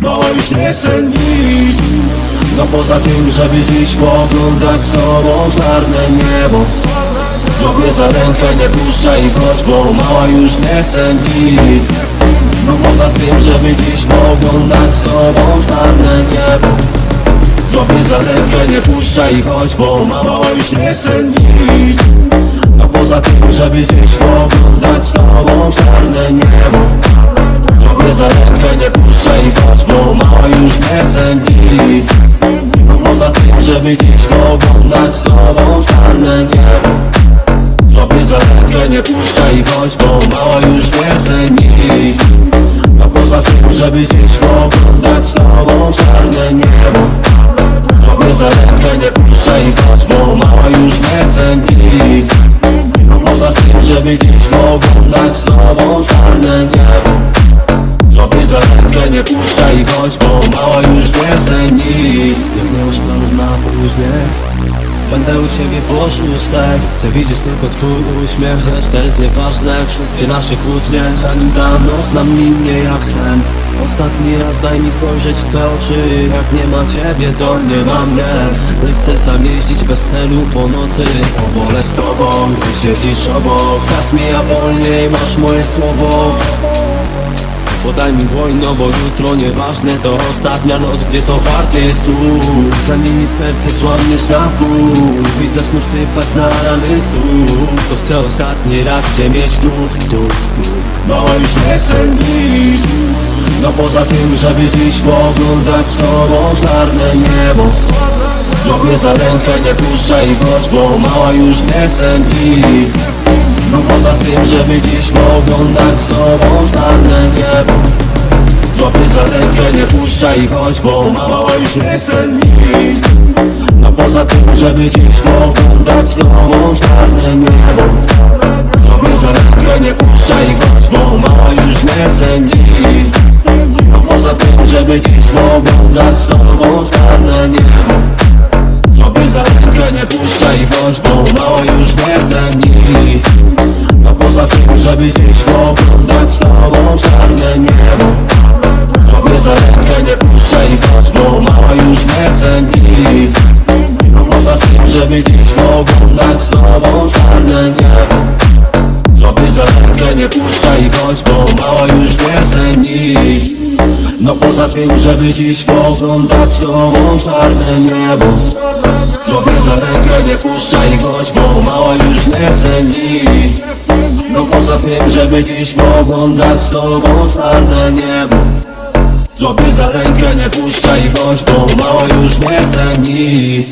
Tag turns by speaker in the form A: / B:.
A: Mała już nie chcę nic. No poza tym, żeby dziś pooglądać z tobą czarne niebo. Złap mnie za rękę, nie puszczaj i chodź, bo mała już nie chce nic. No poza tym, żeby dziś pooglądać z tobą czarne niebo. Złap mnie za rękę, nie puszczaj i chodź, bo mała już nie chce nic. No poza tym, żeby dziś pooglądać rękę, nie puszczaj i chodź, bo mała już nie chce nic poza tym, żeby dziś pooglądać z tobą czarne niebo. Złap mnie za rękę, nie puszczaj i chodź, bo mała już nie nic. No poza tym, żeby dziś pooglądać z tobą czarne niebo. Złap mnie za rękę, nie puszczaj i chodź, bo mała już nie nic. No poza tym, żeby dziś pooglądać z tobą czarne niebo nie puszczaj i chodź, bo mała już nie chce nic. Jak masz planów na później? Będę u ciebie po szóstej Chcę widzieć tylko twój uśmiech Reszta jest nieważne. Wszystkie nasze kłótnie Zanim dam noc nam minie jak sen. Ostatni raz daj mi spojrzeć w twe oczy. Jak nie ma ciebie, do mnie ma mnie. Nie chcę sam jeździć bez celu po nocy. Powolę z tobą, gdy siedzisz obok. Czas mija wolniej, masz moje słowo Podaj mi dłoń, no bo jutro nieważne To ostatnia noc, gdzie to warte jest słów Zamieni serce słabniesz na pół I zacznę sypać na rany słów To chcę ostatni raz Cię mieć tu, tu, tu. Mała już nie chcę nic No poza tym, żeby dziś pooglądać z tobą czarne niebo. Złap mnie za rękę, nie puszczaj i chodź, bo mała już nie chce nic no poza tym, żeby dziś pooglądać z tobą czarne niebo. Złap mnie za rękę, nie puszczaj i bo mała już nie chce nic. No poza tym, żeby dziś pooglądać z tobą czarne niebo. Złap mnie za rękę, nie puszczaj i chodź, bo mała już nie chce nic. No poza tym, żeby dziś pooglądać z tobą czarne niebo. Złap mnie za rękę, nie puszczaj i bo mała już nie chce nic. No poza tym, żeby dziś pooglądać z tobą czarne niebo. Złap mnie za rękę, nie puszczaj i chodź, bo mała już nie chce nic. No poza tym, żeby dziś pooglądać z tobą czarne niebo. Złap mnie za rękę, nie puszczaj i chodź, bo mała już nie chce nic. No poza tym, żeby dziś pooglądać z tobą czarne niebo. Złap mnie za rękę, nie puszczaj chodź, bo mała już nie chce nic No poza tym, żeby dziś pooglądać z tobą czarne niebo. Złap mnie za rękę, nie puszczaj chodź, bo mała już nie chce nic